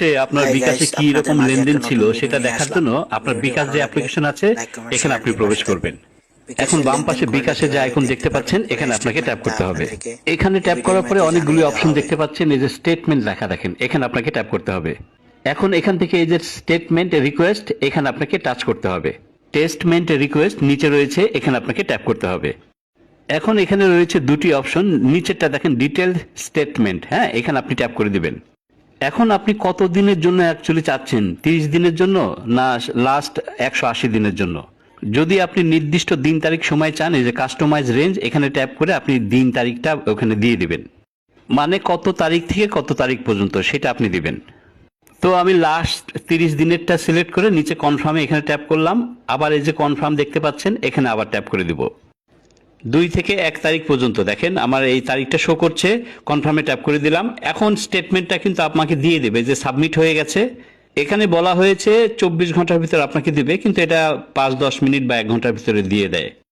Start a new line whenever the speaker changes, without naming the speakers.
সে আপনার বিকাশে কি রকম লেনদেন ছিল সেটা দেখার জন্য আপনার বিকাশ যে অ্যাপ্লিকেশন আছে এখানে আপনি প্রবেশ করবেন। এখন বাম পাশে বিকাশে যে
দেখতে
দেখতে পাচ্ছেন এখানে আপনাকে ট্যাপ করতে হবে। এখানে ট্যাপ করার পরে অনেকগুলি অপশন দেখতে পাচ্ছেন এই যে স্টেটমেন্ট লেখা দেখেন এখানে আপনাকে ট্যাপ করতে হবে। এখন এখান থেকে এই যে স্টেটমেন্ট রিকোয়েস্ট এখানে আপনাকে টাচ করতে হবে। টেস্টমেন্ট রিকোয়েস্ট নিচে রয়েছে এখানে আপনাকে ট্যাপ করতে হবে। এখন এখানে রয়েছে দুটি অপশন নিচেরটা দেখেন ডিটেল স্টেটমেন্ট হ্যাঁ এখানে আপনি ট্যাপ করে দিবেন। এখন আপনি কত দিনের জন্য অ্যাকচুয়ালি চাচ্ছেন? তিরিশ দিনের জন্য না লাস্ট একশো আশি দিনের জন্য? যদি আপনি নির্দিষ্ট দিন তারিখ সময় চান, এই যে কাস্টমাইজ রেঞ্জ এখানে ট্যাপ করে আপনি দিন তারিখটা ওখানে দিয়ে দিবেন। মানে কত তারিখ থেকে কত তারিখ পর্যন্ত সেটা আপনি দিবেন। তো আমি লাস্ট তিরিশ দিনেরটা সিলেক্ট করে নিচে কনফার্মে এখানে ট্যাপ করলাম। আবার এই যে কনফার্ম দেখতে পাচ্ছেন, এখানে আবার ট্যাপ করে দিব। দুই থেকে এক তারিখ পর্যন্ত, দেখেন আমার এই তারিখটা শো করছে কনফার্মে ট্যাপ করে দিলাম। এখন স্টেটমেন্টটা কিন্তু আপনাকে দিয়ে দেবে যে সাবমিট হয়ে গেছে। এখানে বলা হয়েছে, চব্বিশ ঘণ্টার ভিতরে আপনাকে দিবে, কিন্তু এটা পাঁচ দশ মিনিট বা এক ঘণ্টার ভিতরে দিয়ে দেয়।